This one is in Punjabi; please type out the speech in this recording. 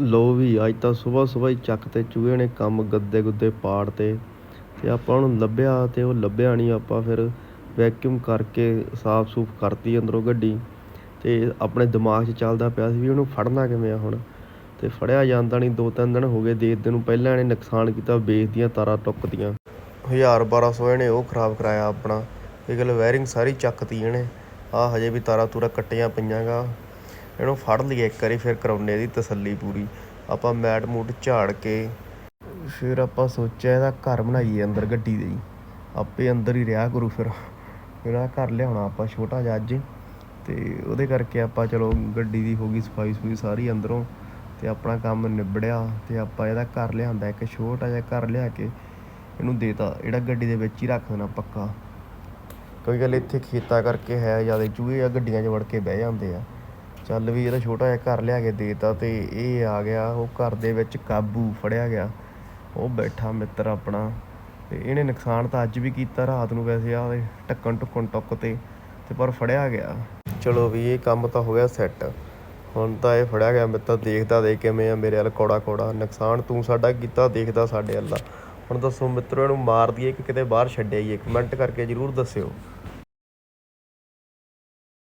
ਲੋ ਵੀ, ਅੱਜ ਤਾਂ ਸਵੇਰ ਸਵੇਰ ਹੀ ਚੱਕ ਤੇ ਚੂਹੇ ਨੇ ਕੰਮ ਗੱਦੇ ਗੁੱਦੇ ਪਾੜ ਤੇ ਤੇ ਆਪਾਂ ਉਹਨੂੰ ਲੱਭਿਆ ਤੇ ਉਹ ਲੱਭਿਆ ਨਹੀਂ, ਆਪਾਂ ਫਿਰ ਵੈਕਿਊਮ ਕਰਕੇ ਸਾਫ਼ ਸੂਫ ਕਰਤੀ ਅੰਦਰੋਂ ਗੱਡੀ ਤੇ ਆਪਣੇ ਦਿਮਾਗ 'ਚ ਚੱਲਦਾ ਪਿਆ ਸੀ ਵੀ ਉਹਨੂੰ ਫੜਨਾ ਕਿਵੇਂ ਆ ਹੁਣ। ਤੇ ਫੜਿਆ ਜਾਂਦਾ ਨਹੀਂ, ਦੋ ਤਿੰਨ ਦਿਨ ਹੋ ਗਏ ਦੇਖਦੇ ਨੂੰ, ਪਹਿਲਾਂ ਇਹਨੇ ਨੁਕਸਾਨ ਕੀਤਾ, ਬੇਸ ਦੀਆਂ ਤਾਰਾਂ ਟੁੱਕਦੀਆਂ 1000 1200 ਇਹਨੇ ਉਹ ਖਰਾਬ ਕਰਾਇਆ ਆਪਣਾ। ਇਹ ਗੱਲ ਵਾਇਰਿੰਗ ਸਾਰੀ ਚੱਕਤੀ ਇਹਨੇ। ਆ ਹਜੇ ਵੀ ਤਾਰਾਂ ਤੂਰਾ ਕੱਟੀਆਂ ਪਈਆਂਗਾ ਇਹਨੂੰ ਫੜ ਲਈਏ ਇੱਕ ਵਾਰੀ, ਫਿਰ ਕਰਾਉਨੇ ਇਹਦੀ ਤਸੱਲੀ ਪੂਰੀ। ਆਪਾਂ ਮੈਟ ਮੂਟ ਝਾੜ ਕੇ, ਫਿਰ ਆਪਾਂ ਸੋਚਿਆ ਇਹਦਾ ਘਰ ਬਣਾਈਏ ਅੰਦਰ ਗੱਡੀ ਦੇ ਹੀ। ਆਪੇ ਅੰਦਰ ਹੀ ਰਿਹਾ ਕਰੂ ਫਿਰ। ਫਿਰ ਆਹ ਘਰ ਲਿਆਉਣਾ ਆਪਾਂ ਛੋਟਾ ਜਿਹਾ ਅੱਜ। ਤੇ ਉਹਦੇ ਕਰਕੇ ਆਪਾਂ ਚਲੋ ਗੱਡੀ ਦੀ ਹੋ ਗਈ ਸਫ਼ਾਈ ਸਫੂਈ ਸਾਰੀ ਅੰਦਰੋਂ। ਤੇ ਆਪਣਾ ਕੰਮ ਨਿਬੜਿਆ ਤੇ ਆਪਾਂ ਇਹਦਾ ਘਰ ਲਿਆਂਦਾ, ਇੱਕ ਛੋਟਾ ਜਿਹਾ ਘਰ ਲਿਆ ਕੇ ਇਹਨੂੰ ਦੇਤਾ। ਜਿਹੜਾ ਗੱਡੀ ਦੇ ਵਿੱਚ ਹੀ ਰੱਖ ਦੇਣਾ ਪੱਕਾ। ਕੋਈ ਗੱਲ ਇੱਥੇ ਖੇਤਾਂ ਕਰਕੇ ਹੈ, ਜ਼ਿਆਦਾ ਚੂਹੇ ਆ, ਗੱਡੀਆਂ 'ਚ ਵੜ ਕੇ ਬਹਿ ਜਾਂਦੇ ਆ। ਚੱਲ ਵੀ ਇਹਦਾ ਛੋਟਾ ਜਿਹਾ ਘਰ ਲਿਆ ਕੇ ਦੇਤਾ ਤੇ ਇਹ ਆ ਗਿਆ, ਉਹ ਘਰ ਦੇ ਵਿੱਚ ਕਾਬੂ ਫੜਿਆ ਗਿਆ। ਉਹ ਬੈਠਾ ਮਿੱਤਰ ਆਪਣਾ ਤੇ ਇਹਨੇ ਨੁਕਸਾਨ ਤਾਂ ਅੱਜ ਵੀ ਕੀਤਾ, ਰਾਤ ਨੂੰ ਵੈਸੇ ਆ ਉਹਦੇ ਢੱਕਣ ਟੁੱਕਣ ਟੁੱਕ ਤੇ ਤੇ ਪਰ ਫੜਿਆ ਗਿਆ। ਚਲੋ ਵੀ ਇਹ ਕੰਮ ਤਾਂ ਹੋ ਗਿਆ ਸੈੱਟ। ਹੁਣ ਤਾਂ ਇਹ ਫੜਿਆ ਗਿਆ ਮੈਂ ਤਾਂ ਦੇਖਦਾ ਦੇ ਕਿਵੇਂ ਆ ਮੇਰੇ ਵੱਲ ਕੋੜਾ ਕੋੜਾ। ਨੁਕਸਾਨ ਤੂੰ ਸਾਡਾ ਕੀਤਾ, ਦੇਖਦਾ ਸਾਡੇ ਵੱਲ ਹੁਣ ਦੱਸੋ ਮਿੱਤਰੋ, ਇਹਨੂੰ ਮਾਰ ਦਈਏ ਕਿ ਕਿਤੇ ਬਾਹਰ ਛੱਡਿਆ ਹੀ ਕਮੈਂਟ ਕਰਕੇ ਜਰੂਰ ਦੱਸਿਓ।